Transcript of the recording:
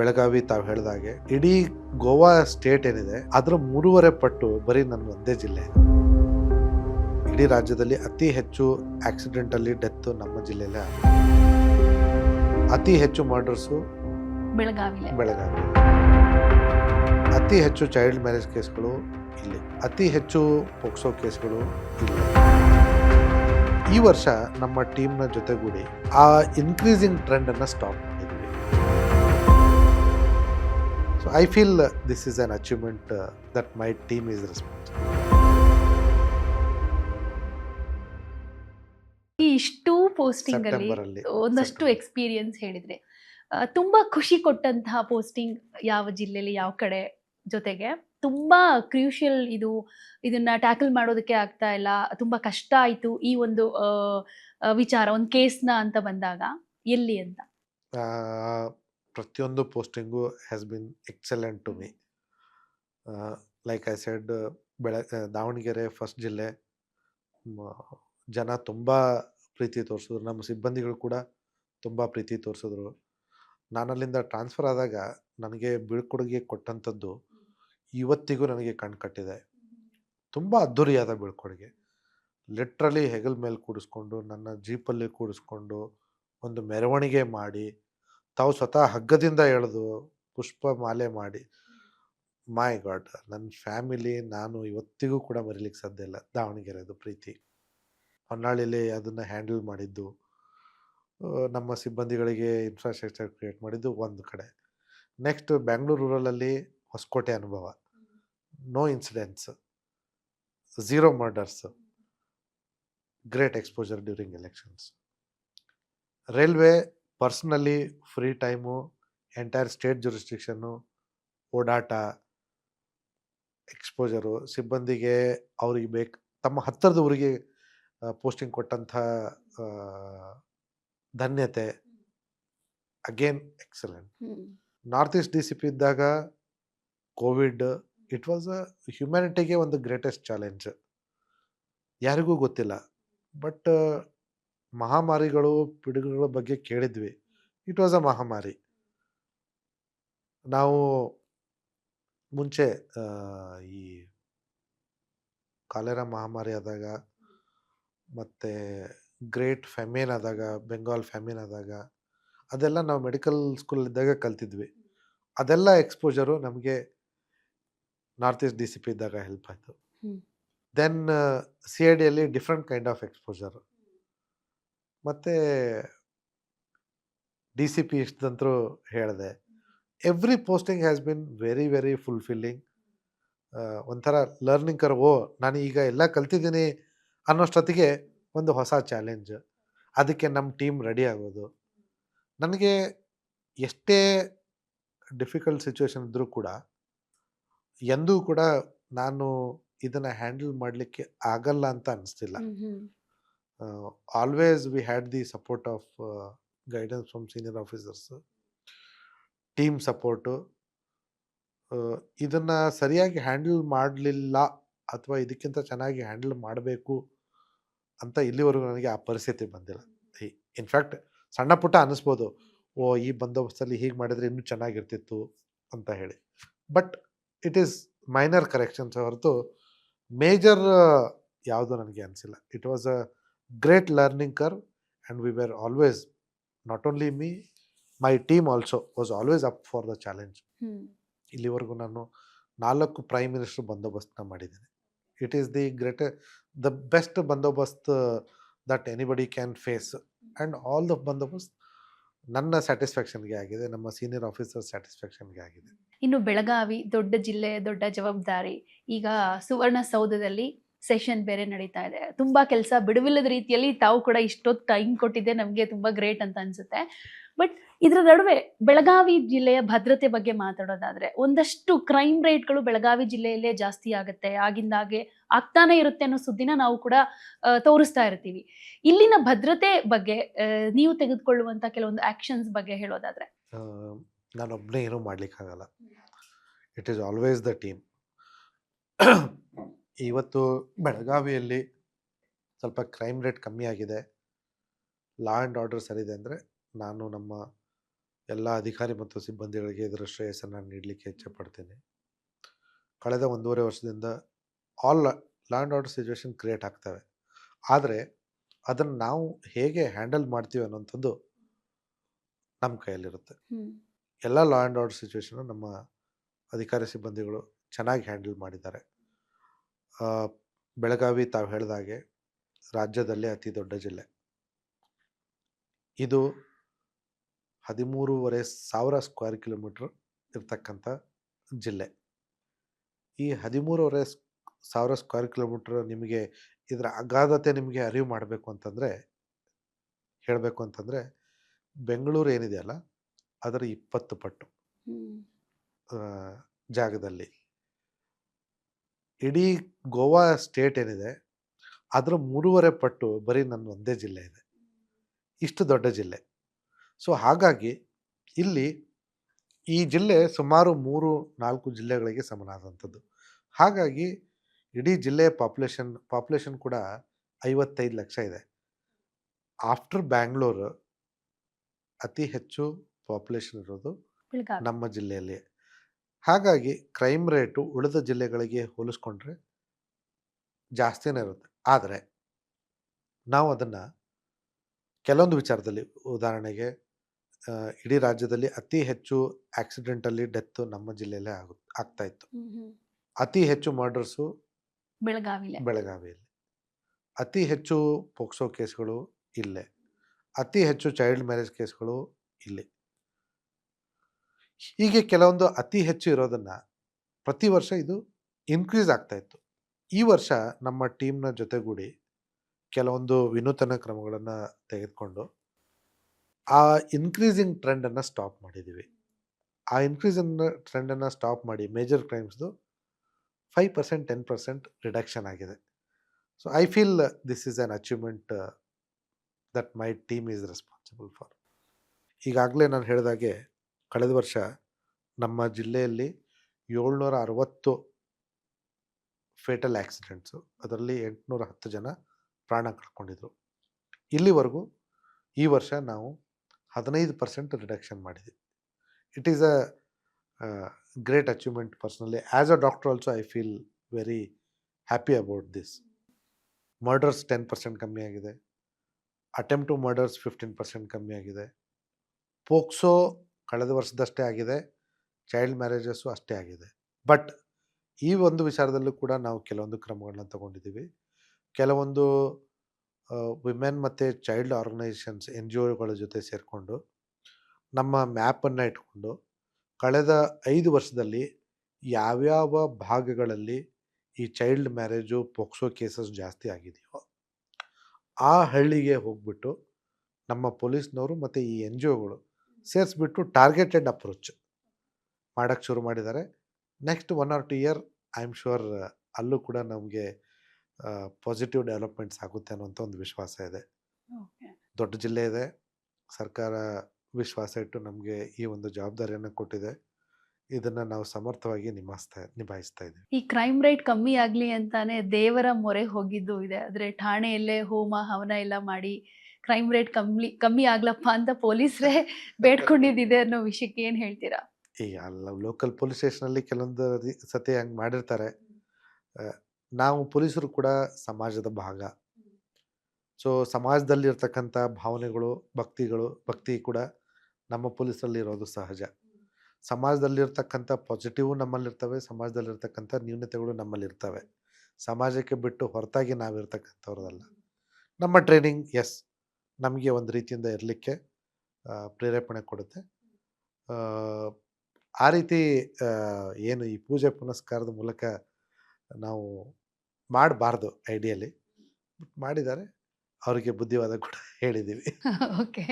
ಬೆಳಗಾವಿ ತಾವು ಹೇಳಿದಾಗೆ ಇಡೀ ಗೋವಾ ಸ್ಟೇಟ್ ಏನಿದೆ ಅದರ ಮೂರುವರೆ ಪಟ್ಟು ಬರೀ ನನ್ನ ಒಂದೇ ಜಿಲ್ಲೆ ಇಡೀ ರಾಜ್ಯದಲ್ಲಿ ಅತಿ ಹೆಚ್ಚು ಆಕ್ಸಿಡೆಂಟಲ್ಲಿ ಡೆತ್ ನಮ್ಮ ಜಿಲ್ಲೆಯಲ್ಲೇ. ಅತಿ ಹೆಚ್ಚು ಮರ್ಡರ್ಸು ಬೆಳಗಾವಿ ಬೆಳಗಾವಿ ಅತಿ ಹೆಚ್ಚು ಚೈಲ್ಡ್ ಮ್ಯಾರೇಜ್ ಕೇಸ್ಗಳು ಇಲ್ಲಿ. ಅತಿ ಹೆಚ್ಚು ಪೋಕ್ಸೋ ಕೇಸ್ಗಳು ಇಲ್ಲಿ. ಈ ವರ್ಷ ನಮ್ಮ ಟೀಮ್ನ ಜೊತೆಗೂಡಿ ಆ increasing ಟ್ರೆಂಡನ್ನು stop I feel this is an achievement that my team is responsible ಈ ಇಷ್ಟು ಪೋಸ್ಟಿಂಗ್ ಅಲ್ಲಿ ಒಂದಷ್ಟು ಎಕ್ಸ್ಪೀರಿಯನ್ಸ್ ಹೇಳಿದ್ರೆ ತುಂಬಾ ಖುಷಿ ಕೊಟ್ಟಂತಹ ಪೋಸ್ಟಿಂಗ್ ಯಾವ ಜಿಲ್ಲೆಯಲ್ಲಿ ಯಾವ ಕಡೆ ಜೊತೆಗೆ ತುಂಬಾ ಕ್ರೂಷಿಯಲ್ ಇದು ಇದನ್ನ ಟ್ಯಾಕಲ್ ಮಾಡೋದಕ್ಕೆ ಆಗ್ತಾ ಇಲ್ಲ ತುಂಬಾ ಕಷ್ಟ ಆಯ್ತು ಈ ಒಂದು ವಿಚಾರ ಒಂದು ಕೇಸ್ನ ಅಂತ ಬಂದಾಗ ಎಲ್ಲಿ ಅಂತ? ಪ್ರತಿಯೊಂದು posting has been excellent to me like I said ಬೆಳ ದಾವಣಗೆರೆ ಫಸ್ಟ್ ಜಿಲ್ಲೆ. ಜನ ತುಂಬ ಪ್ರೀತಿ ತೋರಿಸಿದ್ರು. ನಮ್ಮ ಸಿಬ್ಬಂದಿಗಳು ಕೂಡ ತುಂಬ ಪ್ರೀತಿ ತೋರಿಸಿದ್ರು. ನಾನು ಅಲ್ಲಿಂದ ಟ್ರಾನ್ಸ್ಫರ್ ಆದಾಗ ನನಗೆ ಬೀಳ್ಕೊಡುಗೆ ಕೊಟ್ಟಂಥದ್ದು ಇವತ್ತಿಗೂ ನನಗೆ ಕಣ್ ಕಟ್ಟಿದೆ. ತುಂಬ ಅದ್ಧೂರಿಯಾದ ಬೀಳ್ಕೊಡುಗೆ. ಲಿಟ್ರಲಿ ಹೆಗಲ್ ಮೇಲೆ ಕೂಡಿಸ್ಕೊಂಡು ನನ್ನ ಜೀಪಲ್ಲಿ ಕೂಡಿಸ್ಕೊಂಡು ಒಂದು ಮೆರವಣಿಗೆ ಮಾಡಿ ತಾವು ಸ್ವತಃ ಹಗ್ಗದಿಂದ ಎಳೆದು ಪುಷ್ಪ ಮಾಲೆ ಮಾಡಿ ಮೈ ಗಾಡ್ ನನ್ನ ಫ್ಯಾಮಿಲಿ ನಾನು ಇವತ್ತಿಗೂ ಕೂಡ ಮರಿಲಿಕ್ಕೆ ಸಾಧ್ಯ ಇಲ್ಲ. ದಾವಣಗೆರೆದು ಪ್ರೀತಿ. ಹೊನ್ನಾಳಿಲಿ ಅದನ್ನು ಹ್ಯಾಂಡಲ್ ಮಾಡಿದ್ದು ನಮ್ಮ ಸಿಬ್ಬಂದಿಗಳಿಗೆ ಇನ್ಫ್ರಾಸ್ಟ್ರಕ್ಚರ್ ಕ್ರಿಯೇಟ್ ಮಾಡಿದ್ದು ಒಂದು ಕಡೆ. ನೆಕ್ಸ್ಟ್ ಬ್ಯಾಂಗ್ಳೂರು ರೂರಲಲ್ಲಿ ಹೊಸಕೋಟೆ ಅನುಭವ. No incidents zero murders great exposure during elections railway personally free time entire state ಜುರಿಸ್ಟಿಕ್ಷನ್ನು ಓಡಾಟ ಎಕ್ಸ್ಪೋಜರು ಸಿಬ್ಬಂದಿಗೆ ಅವ್ರಿಗೆ ಬೇಕು ತಮ್ಮ ಹತ್ತಿರದ ಊರಿಗೆ ಪೋಸ್ಟಿಂಗ್ ಕೊಟ್ಟಂಥ ಆ, ಧನ್ಯತೆ again excellent north east D C P ಇದ್ದಾಗ ಕೋವಿಡ್ ಇಟ್ ವಾಸ್ ಅ ಹ್ಯುಮ್ಯಾನಿಟಿಗೆ ಒಂದು ಗ್ರೇಟೆಸ್ಟ್ ಚಾಲೆಂಜ್ ಯಾರಿಗೂ ಗೊತ್ತಿಲ್ಲ. ಬಟ್ ಮಹಾಮಾರಿಗಳು ಪಿಡುಗುಗಳ ಬಗ್ಗೆ ಕೇಳಿದ್ವಿ. ಇಟ್ ವಾಸ್ ಅ ಮಹಾಮಾರಿ. ನಾವು ಮುಂಚೆ ಈ ಕಾಲೆರಾ ಮಹಾಮಾರಿ ಆದಾಗ ಮತ್ತು ಗ್ರೇಟ್ ಫ್ಯಾಮಿನ್ ಆದಾಗ ಬೆಂಗಾಲ್ ಫ್ಯಾಮಿನ್ ಆದಾಗ ಅದೆಲ್ಲ ನಾವು ಮೆಡಿಕಲ್ ಸ್ಕೂಲಲ್ಲಿದ್ದಾಗ ಕಲ್ತಿದ್ವಿ. ಅದೆಲ್ಲ ಎಕ್ಸ್ಪೋಜರು ನಮಗೆ north east D C P ಇದ್ದಾಗ ಹೆಲ್ಪ್ ಆಯಿತು. ದೆನ್ ಸಿ ಐ ಡಿಯಲ್ಲಿ ಡಿಫ್ರೆಂಟ್ ಕೈಂಡ್ ಆಫ್ ಎಕ್ಸ್ಪೋಜರ್. ಮತ್ತು ಡಿ ಸಿ ಪಿ ಇಷ್ಟದಂತರೂ ಹೇಳಿದೆ. Every posting has been very very fulfilling. ಒಂಥರ ಲರ್ನಿಂಗ್ ಕರ್ ಓ, ನಾನು ಈಗ ಎಲ್ಲ ಕಲ್ತಿದ್ದೀನಿ ಅನ್ನೋಷ್ಟೊತ್ತಿಗೆ ಒಂದು ಹೊಸ ಚಾಲೆಂಜ್. ಅದಕ್ಕೆ ನಮ್ಮ ಟೀಮ್ ರೆಡಿ ಆಗೋದು. ನನಗೆ ಎಷ್ಟೇ ಡಿಫಿಕಲ್ಟ್ ಸಿಚುವೇಶನ್ ಇದ್ದರೂ ಕೂಡ, ಎಂದೂ ಕೂಡ ನಾನು ಇದನ್ನು ಹ್ಯಾಂಡಲ್ ಮಾಡಲಿಕ್ಕೆ ಆಗಲ್ಲ ಅಂತ ಅನಿಸ್ತಿಲ್ಲ. Always we had the support of guidance from senior officers team support ಇದನ್ನು ಸರಿಯಾಗಿ ಹ್ಯಾಂಡಲ್ ಮಾಡಲಿಲ್ಲ ಅಥವಾ ಇದಕ್ಕಿಂತ ಚೆನ್ನಾಗಿ ಹ್ಯಾಂಡಲ್ ಮಾಡಬೇಕು ಅಂತ ಇಲ್ಲಿವರೆಗೂ ನನಗೆ ಆ ಪರಿಸ್ಥಿತಿ ಬಂದಿಲ್ಲ. ಇನ್ಫ್ಯಾಕ್ಟ್ ಸಣ್ಣ ಪುಟ್ಟ ಅನ್ನಿಸ್ಬೋದು ಓ, ಈ ಬಂದೋಬಸ್ತಲ್ಲಿ ಹೀಗೆ ಮಾಡಿದರೆ ಇನ್ನೂ ಚೆನ್ನಾಗಿರ್ತಿತ್ತು ಅಂತ ಹೇಳಿ. But it is minor corrections ಹೊರತು ಮೇಜರ್ ಯಾವುದು ನನಗೆ ಅನಿಸಿಲ್ಲ. It was a great learning curve and we were always not only me my team also was always up for the challenge ಇಲ್ಲಿವರೆಗೂ ನಾನು ನಾಲ್ಕು ಪ್ರೈಮ್ ಮಿನಿಸ್ಟರ್ ಬಂದೋಬಸ್ತ್ನ ಮಾಡಿದ್ದೀನಿ. It is the great the best bandobast that anybody can face and all the bandobast ನನ್ನ ಸ್ಯಾಟಿಸ್ಫ್ಯಾಕ್ಷನ್ಗೆ ಆಗಿದೆ ನಮ್ಮ senior officer ಸ್ಯಾಟಿಸ್ಫ್ಯಾಕ್ಷನ್ಗೆ ಆಗಿದೆ. ಇನ್ನು ಬೆಳಗಾವಿ ದೊಡ್ಡ ಜಿಲ್ಲೆ ದೊಡ್ಡ ಜವಾಬ್ದಾರಿ. ಈಗ ಸುವರ್ಣಸೌಧದಲ್ಲಿ ಸೆಷನ್ ಬೇರೆ ನಡೀತಾ ಇದೆ. ತುಂಬಾ ಕೆಲಸ ಬಿಡುವಿಲ್ಲದ ರೀತಿಯಲ್ಲಿ ತಾವು ಕೂಡ ಇಷ್ಟೊತ್ತು ಟೈಮ್ ಕೊಟ್ಟಿದ್ದೆ. ನಮಗೆ ತುಂಬಾ ಗ್ರೇಟ್ ಅಂತ ಅನ್ಸುತ್ತೆ. ಬಟ್ ಇದರ ನಡುವೆ ಬೆಳಗಾವಿ ಜಿಲ್ಲೆಯ ಭದ್ರತೆ ಬಗ್ಗೆ ಮಾತಾಡೋದಾದ್ರೆ ಒಂದಷ್ಟು ಕ್ರೈಮ್ ರೇಟ್ಗಳು ಬೆಳಗಾವಿ ಜಿಲ್ಲೆಯಲ್ಲೇ ಜಾಸ್ತಿ ಆಗುತ್ತೆ. ಆಗಿಂದಾಗೆ ಆಗ್ತಾನೆ ಇರುತ್ತೆ ಅನ್ನೋ ಸುದ್ದಿನ ನಾವು ಕೂಡ ತೋರಿಸ್ತಾ ಇರ್ತೀವಿ. ಇಲ್ಲಿನ ಭದ್ರತೆ ಬಗ್ಗೆ ನೀವು ತೆಗೆದುಕೊಳ್ಳುವಂತ ಕೆಲವೊಂದು ಆಕ್ಷನ್ಸ್ ಬಗ್ಗೆ ಹೇಳೋದಾದ್ರೆ. ನಾನೊಬ್ಬನೇ ಏನೂ ಮಾಡಲಿಕ್ಕಾಗಲ್ಲ. It is always the team ಇವತ್ತು ಬೆಳಗಾವಿಯಲ್ಲಿ ಸ್ವಲ್ಪ ಕ್ರೈಮ್ ರೇಟ್ ಕಮ್ಮಿ ಆಗಿದೆ. ಲಾ ಆ್ಯಂಡ್ ಆರ್ಡರ್ ಸರಿದೆ ಅಂದರೆ ನಾನು ನಮ್ಮ ಎಲ್ಲ ಅಧಿಕಾರಿ ಮತ್ತು ಸಿಬ್ಬಂದಿಗಳಿಗೆ ಇದರ ಶ್ರೇಯಸ್ಸನ್ನು ನೀಡಲಿಕ್ಕೆ ಇಚ್ಛೆಪಡ್ತೀನಿ ಕಳೆದ ಒಂದೂವರೆ ವರ್ಷದಿಂದ law and order situation create ಆಗ್ತವೆ. ಆದರೆ ಅದನ್ನು ನಾವು ಹೇಗೆ ಹ್ಯಾಂಡಲ್ ಮಾಡ್ತೀವಿ ಅನ್ನೋಂಥದ್ದು ನಮ್ಮ ಕೈಯಲ್ಲಿರುತ್ತೆ. ಎಲ್ಲ ಲಾ ಆ್ಯಂಡ್ ಆರ್ಡರ್ ಸಿಚುವೇಶನ್ ನಮ್ಮ ಅಧಿಕಾರಿ ಸಿಬ್ಬಂದಿಗಳು ಚೆನ್ನಾಗಿ ಹ್ಯಾಂಡಲ್ ಮಾಡಿದ್ದಾರೆ. ಬೆಳಗಾವಿ ತಾವು ಹೇಳಿದಾಗೆ ರಾಜ್ಯದಲ್ಲೇ ಅತಿ ದೊಡ್ಡ ಜಿಲ್ಲೆ. ಇದು ಹದಿಮೂರುವರೆ ಸಾವಿರ ಸ್ಕ್ವೇರ್ ಕಿಲೋಮೀಟ್ರ್ ಇರ್ತಕ್ಕಂಥ ಜಿಲ್ಲೆ. ಈ ಹದಿಮೂರುವರೆ ಸಾವಿರ ಸ್ಕ್ವೇರ್ ಕಿಲೋಮೀಟ್ರ್ ನಿಮಗೆ ಇದರ ಅಗಾಧತೆ ನಿಮಗೆ ಅರಿವು ಮಾಡಬೇಕು ಅಂತಂದರೆ ಹೇಳಬೇಕು ಅಂತಂದರೆ ಬೆಂಗಳೂರು ಏನಿದೆಯಲ್ಲ ಅದರ ಇಪ್ಪತ್ತು ಪಟ್ಟು ಜಾಗದಲ್ಲಿ. ಇಡೀ ಗೋವಾ ಸ್ಟೇಟ್ ಏನಿದೆ ಅದರ ಮೂರುವರೆ ಪಟ್ಟು ಬರೀ ನನ್ನ ಒಂದೇ ಜಿಲ್ಲೆ ಇದೆ. ಇಷ್ಟು ದೊಡ್ಡ ಜಿಲ್ಲೆ. ಸೊ ಹಾಗಾಗಿ ಇಲ್ಲಿ ಈ ಜಿಲ್ಲೆ ಸುಮಾರು ಮೂರು ನಾಲ್ಕು ಜಿಲ್ಲೆಗಳಿಗೆ ಸಮನಾದಂಥದ್ದು. ಹಾಗಾಗಿ ಇಡೀ ಜಿಲ್ಲೆಯ ಪಾಪ್ಯುಲೇಷನ್ ಪಾಪ್ಯುಲೇಷನ್ ಕೂಡ ಐವತ್ತೈದು ಲಕ್ಷ ಇದೆ. ಆಫ್ಟರ್ ಬ್ಯಾಂಗ್ಳೂರು ಅತಿ ಹೆಚ್ಚು ಪಾಪ್ಯುಲೇಷನ್ ಇರೋದು ನಮ್ಮ ಜಿಲ್ಲೆಯಲ್ಲಿ ಹಾಗಾಗಿ ಕ್ರೈಮ್ ರೇಟು ಉಳಿದ ಜಿಲ್ಲೆಗಳಿಗೆ ಹೋಲಿಸ್ಕೊಂಡ್ರೆ ಜಾಸ್ತಿನೇ ಇರುತ್ತೆ. ಆದರೆ ನಾವು ಅದನ್ನು ಕೆಲವೊಂದು ವಿಚಾರದಲ್ಲಿ ಉದಾಹರಣೆಗೆ ಇಡೀ ರಾಜ್ಯದಲ್ಲಿ ಅತಿ ಹೆಚ್ಚು ಆಕ್ಸಿಡೆಂಟಲ್ಲಿ ಡೆತ್ ನಮ್ಮ ಜಿಲ್ಲೆಯಲ್ಲೇ ಆಗ ಆಗ್ತಾ ಇತ್ತು. ಅತಿ ಹೆಚ್ಚು ಮರ್ಡರ್ಸು ಬೆಳಗಾವಿಲಿ. ಬೆಳಗಾವಿಯಲ್ಲಿ. ಅತಿ ಹೆಚ್ಚು ಪೋಕ್ಸೋ ಕೇಸ್ಗಳು ಇಲ್ಲೇ. ಅತಿ ಹೆಚ್ಚು ಚೈಲ್ಡ್ ಮ್ಯಾರೇಜ್ ಕೇಸ್ಗಳು ಇಲ್ಲಿ. ಹೀಗೆ ಕೆಲವೊಂದು ಅತಿ ಹೆಚ್ಚು ಇರೋದನ್ನು ಪ್ರತಿ ವರ್ಷ ಇದು ಇನ್ಕ್ರೀಸ್ ಆಗ್ತಾ ಇತ್ತು. ಈ ವರ್ಷ ನಮ್ಮ ಟೀಮ್ನ ಜೊತೆಗೂಡಿ ಕೆಲವೊಂದು ವಿನೂತನ ಕ್ರಮಗಳನ್ನು ತೆಗೆದುಕೊಂಡು ಆ ಇನ್ಕ್ರೀಸಿಂಗ್ ಟ್ರೆಂಡನ್ನು ಸ್ಟಾಪ್ ಮಾಡಿದ್ದೀವಿ ಆ ಇನ್ಕ್ರೀಸಿಂಗ್ ಟ್ರೆಂಡನ್ನು ಸ್ಟಾಪ್ ಮಾಡಿ major ಕ್ರೈಮ್ಸ್ದು five percent ten percent reduction ಆಗಿದೆ. So I feel this is an achievement that my team is responsible for ಈಗಾಗಲೇ ನಾನು ಹೇಳಿದಾಗೆ ಕಳೆದ ವರ್ಷ ನಮ್ಮ ಜಿಲ್ಲೆಯಲ್ಲಿ ಏಳ್ನೂರ ಅರವತ್ತು ಫೇಟಲ್ ಆ್ಯಕ್ಸಿಡೆಂಟ್ಸು ಅದರಲ್ಲಿ ಎಂಟುನೂರ ಹತ್ತು ಜನ ಪ್ರಾಣ ಕಳ್ಕೊಂಡಿದ್ರು. ಇಲ್ಲಿವರೆಗೂ ಈ ವರ್ಷ ನಾವು ಹದಿನೈದು ಪರ್ಸೆಂಟ್ ರಿಡಕ್ಷನ್ ಮಾಡಿದ್ವಿ. It is a great achievement personally as a doctor also I feel very happy about this murders ten percent ಕಮ್ಮಿ ಆಗಿದೆ. Attempt to murders fifteen percent ಕಮ್ಮಿ ಆಗಿದೆ. ಪೋಕ್ಸೋ ಕಳೆದ ವರ್ಷದಷ್ಟೇ ಆಗಿದೆ. ಚೈಲ್ಡ್ ಮ್ಯಾರೇಜಸ್ಸು ಅಷ್ಟೇ ಆಗಿದೆ. ಬಟ್ ಈ ಒಂದು ವಿಚಾರದಲ್ಲೂ ಕೂಡ ನಾವು ಕೆಲವೊಂದು ಕ್ರಮಗಳನ್ನ ತಗೊಂಡಿದ್ದೀವಿ. ಕೆಲವೊಂದು ವಿಮೆನ್ ಮತ್ತು ಚೈಲ್ಡ್ ಆರ್ಗನೈಸೇಷನ್ಸ್ ಎನ್ ಜಿ ಒಗಳ ಜೊತೆ ಸೇರಿಕೊಂಡು ನಮ್ಮ ಮ್ಯಾಪನ್ನು ಇಟ್ಕೊಂಡು ಕಳೆದ ಐದು ವರ್ಷದಲ್ಲಿ ಯಾವ್ಯಾವ ಭಾಗಗಳಲ್ಲಿ ಈ ಚೈಲ್ಡ್ ಮ್ಯಾರೇಜು ಪೋಕ್ಸೋ ಕೇಸಸ್ ಜಾಸ್ತಿ ಆಗಿದೆಯೋ ಆ ಹಳ್ಳಿಗೆ ಹೋಗ್ಬಿಟ್ಟು ನಮ್ಮ ಪೊಲೀಸ್ನವರು ಮತ್ತು ಈ ಎನ್ ಜಿ ಒಗಳು ಸೇರಿಸ್ಬಿಟ್ಟು ಟಾರ್ಗೆಟೆಡ್ ಅಪ್ರೋಚ್ ಮಾಡೋಕ್ಕೆ ಶುರು ಮಾಡಿದ್ದಾರೆ. Next one or two year I am sure ಅಲ್ಲೂ ಕೂಡ ನಮಗೆ ಪಾಸಿಟಿವ್ ಡೆವಲಪ್ಮೆಂಟ್ಸ್ ಆಗುತ್ತೆ ಅನ್ನೋಂಥ ಒಂದು ವಿಶ್ವಾಸ ಇದೆ. ದೊಡ್ಡ ಜಿಲ್ಲೆ ಇದೆ. ಸರ್ಕಾರ ವಿಶ್ವಾಸ ಇಟ್ಟು ನಮಗೆ ಈ ಒಂದು ಜವಾಬ್ದಾರಿಯನ್ನು ಕೊಟ್ಟಿದೆ. ಇದನ್ನು ನಾವು ಸಮರ್ಥವಾಗಿ ನಿಭಾಯಿಸ್ತಾ ನಿಭಾಯಿಸ್ತಾ ಇದ್ದೀವಿ. ಈ ಕ್ರೈಮ್ ರೇಟ್ ಕಮ್ಮಿ ಆಗಲಿ ಅಂತಾನೆ ದೇವರ ಮೊರೆ ಹೋಗಿದ್ದು ಇದೆ. ಆದರೆ ಠಾಣೆಯಲ್ಲೇ ಹೋಮ ಹವನ ಎಲ್ಲ ಮಾಡಿ ಕ್ರೈಮ್ ರೇಟ್ ಕಮ್ಮಿ ಕಮ್ಮಿ ಆಗ್ಲಪ್ಪ ಅಂತ ಪೊಲೀಸರೇ ಬೇಡ್ಕೊಂಡಿದ್ದಿದೆ ಅನ್ನೋ ವಿಷಯಕ್ಕೆ ಏನ್ ಹೇಳ್ತೀರಾ? ಈಗ ಅಲ್ಲ ಲೋಕಲ್ ಪೊಲೀಸ್ ಸ್ಟೇಷನಲ್ಲಿ ಕೆಲವೊಂದು ಸತಿ ಹಂಗೆ ಮಾಡಿರ್ತಾರೆ. ನಾವು ಪೊಲೀಸರು ಕೂಡ ಸಮಾಜದ ಭಾಗ. ಸೊ ಸಮಾಜದಲ್ಲಿರ್ತಕ್ಕಂಥ ಭಾವನೆಗಳು, ಭಕ್ತಿಗಳು, ಭಕ್ತಿ ಕೂಡ ನಮ್ಮ ಪೊಲೀಸರಲ್ಲಿ ಇರೋದು ಸಹಜ. ಸಮಾಜದಲ್ಲಿರ್ತಕ್ಕಂಥ ಪಾಸಿಟಿವ್ ನಮ್ಮಲ್ಲಿರ್ತವೆ, ಸಮಾಜದಲ್ಲಿರ್ತಕ್ಕಂಥ ನ್ಯೂನತೆಗಳು ನಮ್ಮಲ್ಲಿರ್ತವೆ. ಸಮಾಜಕ್ಕೆ ಬಿಟ್ಟು ಹೊರತಾಗಿ ನಾವಿರ್ತಕ್ಕಂಥವ್ರದಲ್ಲ. ನಮ್ಮ ಟ್ರೈನಿಂಗ್ ಎಸ್ ನಮಗೆ ಒಂದು ರೀತಿಯಿಂದ ಇರಲಿಕ್ಕೆ ಪ್ರೇರೇಪಣೆ ಕೊಡುತ್ತೆ. ಆ, ರೀತಿ ಏನು ಈ ಪೂಜೆ ಪುನಸ್ಕಾರದ ಮೂಲಕ ನಾವು ಮಾಡಬಾರ್ದು ಐಡಿಯಲಿ ಮಾಡಿದ್ದಾರೆ. ಅವರಿಗೆ ಬುದ್ಧಿವಾದ ಕೂಡ ಹೇಳಿದ್ದೀವಿ. ಓಕೆ